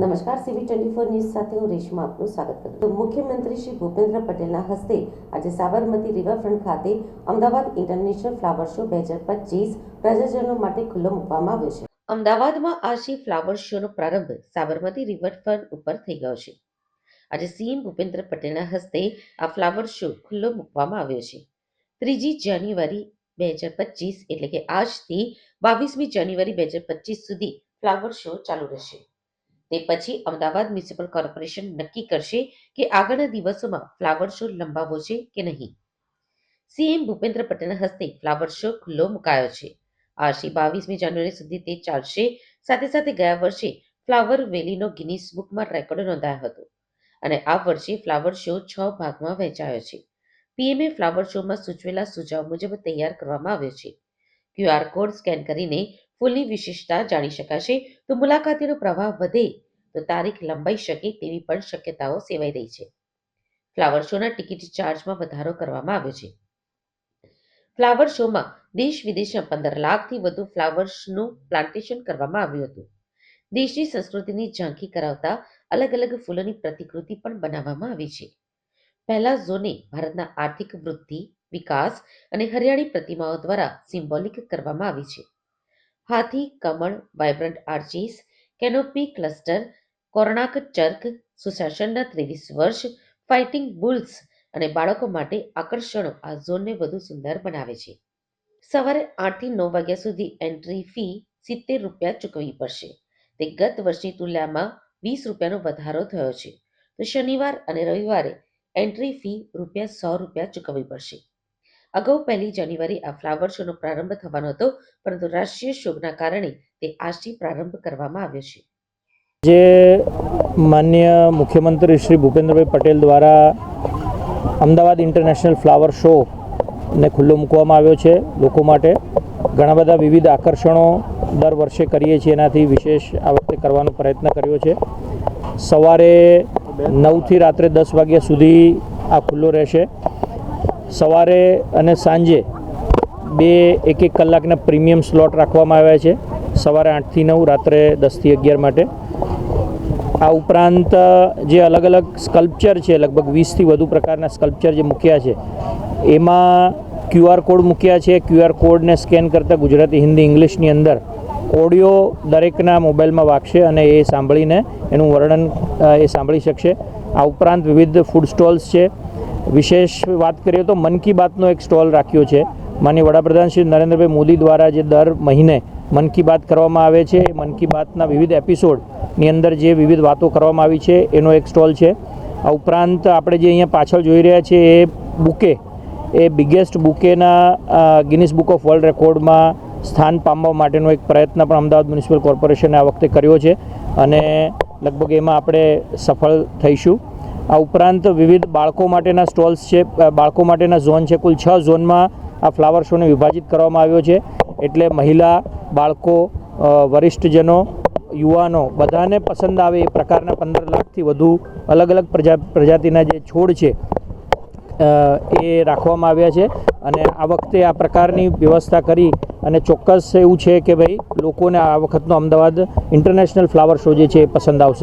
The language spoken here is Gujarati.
નમસ્કાર સીવી ટ્વેન્ટી ફોર ન્યૂઝ સાથે હું રેશમા આપનું સ્વાગત કરું છું. મુખ્યમંત્રી શ્રી ભૂપેન્દ્ર પટેલના હસ્તે આજે સાબરમતી રિવરફ્રન્ટ ખાતે અમદાવાદ ઇન્ટરનેશનલ ફ્લાવર શો બે હજાર પચીસ પ્રજાજનો માટે ખુલ્લો મૂકવામાં આવ્યો છે. અમદાવાદમાં આજથી ફ્લાવર શોનો પ્રારંભ સાબરમતી રિવરફ્રન્ટ ઉપર થઈ ગયો છે. આજે સીએમ ભૂપેન્દ્ર પટેલના હસ્તે આ ફ્લાવર શો ખુલ્લો મૂકવામાં આવ્યો છે. ત્રીજી જાન્યુઆરી બે હજાર પચીસ એટલે કે આજથી બાવીસમી જાન્યુઆરી બે હજાર પચીસ સુધી ફ્લાવર શો ચાલુ રહેશે. તે પછી અમદાવાદ મ્યુનિસિપલ કોર્પોરેશન નક્કી કરશે કે આગળના દિવસોમાં ફ્લાવર શો લંબાવવો છે કે નહીં. સીએમ ભૂપેન્દ્ર પટેલના હસ્તે ફ્લાવર શો ખુલ્લો મુકાયો છે. આશી બાવીસમી જાન્યુઆરી સુધી તે ચાલશે. સાથે સાથે ગયા વર્ષે ફ્લાવર વેલીનો ગિનિસ બુકમાં રેકોર્ડ નોંધાયો હતો અને આ વર્ષે ફ્લાવર શો છ ભાગમાં વહેંચાયો છે. પીએમએ ફ્લાવર શોમાં સૂચવેલા સુઝાવ મુજબ તૈયાર કરવામાં આવ્યો છે. ક્યુઆર કોડ સ્કેન કરીને ફૂલની વિશેષતા જાણી શકાશે. તો મુલાકાતીનો પ્રવાહ વધે તો તારીખ લંબાઈ શકે તેવી પણ શક્યતાઓ સેવાઈ રહી છે. ફ્લાવર શોના ટિકિટ ચાર્જમાં વધારો કરવામાં આવ્યો છે. ફ્લાવર શોમાં દેશ વિદેશના પંદર લાખથી વધુ ફ્લાવર્સનું પ્લાન્ટેશન કરવામાં આવ્યું હતું. દેશની સંસ્કૃતિની ઝાંખી કરાવતા અલગ અલગ ફૂલોની પ્રતિકૃતિ પણ બનાવવામાં આવી છે. પહેલા ઝોને ભારતના આર્થિક વૃદ્ધિ, વિકાસ અને હરિયાળી પ્રતિમાઓ દ્વારા સિમ્બોલિક કરવામાં આવી છે. હાથી, કમળ vibrant arches, canopy cluster, Konark ચર્ક, સુશાસનના ત્રેવીસ વર્ષ, ફાઇટિંગ બુલ્સ અને બાળકો માટે આકર્ષણો આ ઝોનને વધુ સુંદર બનાવે છે. સવારે આઠથી નવ વાગ્યા સુધી એન્ટ્રી ફી સિત્તેર રૂપિયા ચૂકવવી પડશે. તે ગત વર્ષની તુલનામાં વીસ રૂપિયાનો વધારો થયો છે. તો શનિવાર અને રવિવારે એન્ટ્રી ફી રૂપિયા સો રૂપિયા ચૂકવવી પડશે. અગાઉ પહેલી જાન્યુઆરી આ ફ્લાવર શોનો પ્રારંભ થવાનો હતો, પરંતુ રાષ્ટ્રીય શોકના કારણે તે આજથી પ્રારંભ કરવામાં આવ્યો છે. જે માન્ય મુખ્યમંત્રી શ્રી ભૂપેન્દ્રભાઈ પટેલ દ્વારા અમદાવાદ ઇન્ટરનેશનલ ફ્લાવર શો ને ખુલ્લો મૂકવામાં આવ્યો છે. લોકો માટે ઘણા બધા વિવિધ આકર્ષણો દર વર્ષે કરીએ છીએ, એનાથી વિશેષ આ વખતે કરવાનો પ્રયત્ન કર્યો છે. સવારે નવથી રાત્રે દસ વાગ્યા સુધી આ ખુલ્લો રહેશે. સવારે અને સાંજે બે એક એક કલાકના પ્રીમિયમ સ્લોટ રાખવામાં આવ્યા છે. સવારે આઠથી નવ, રાત્રે દસથી અગિયાર માટે. આ ઉપરાંત જે અલગ અલગ સ્કલ્પચર છે, લગભગ વીસથી વધુ પ્રકારના સ્કલ્પચર જે મૂક્યા છે, એમાં ક્યુઆર કોડ મૂક્યા છે. ક્યુઆર કોડને સ્કેન કરતાં ગુજરાતી, હિન્દી, ઇંગ્લિશની અંદર ઓડિયો દરેકના મોબાઈલમાં વાગશે અને એ સાંભળીને એનું વર્ણન એ સાંભળી શકશે. આ ઉપરાંત વિવિધ ફૂડ સ્ટોલ્સ છે. વિશેષ વાત કરીએ તો મન કી બાતનો એક સ્ટોલ રાખ્યો છે. માનીય વડાપ્રધાન શ્રી નરેન્દ્રભાઈ મોદી દ્વારા જે દર મહિને મન કી બાત કરવામાં આવે છે મન કી બાતના વિવિધ એપિસોડની અંદર જે વિવિધ વાતો કરવામાં આવી છે, એનો એક સ્ટોલ છે. આ ઉપરાંત આપણે જે અહીંયા પાછળ જોઈ રહ્યા છીએ એ બુકે, એ બિગેસ્ટ બુકેના ગિનિસ બુક ઓફ વર્લ્ડ રેકોર્ડમાં સ્થાન પામવા માટેનો એક પ્રયત્ન પણ અમદાવાદ મ્યુનિસિપલ કોર્પોરેશને આ વખતે કર્યો છે. અને લગભગ એમાં આપણે સફળ થઈશું. આ ઉપરાંત વિવિધ બાળકો માટેના સ્ટોલ્સ છે બાળકો માટેના ઝોન છે, કુલ છ ઝોનમાં આ ફ્લાવર શોને વિભાજિત કરવામાં આવ્યો છે. એટલે મહિલા, બાળકો વરિષ્ઠજનો, યુવાનો બધાને પસંદ આવે એ પ્રકારના પંદર લાખથી વધુ અલગ અલગ પ્રજા, પ્રજાતિના જે છોડ છે એ રાખવામાં આવ્યા છે. અને આ વખતે આ પ્રકારની વ્યવસ્થા કરી અને ચોક્કસ એવું છે કે ભાઈ લોકોને આ વખતનો અમદાવાદ ઇન્ટરનેશનલ ફ્લાવર શો જે છે એ પસંદ આવશે.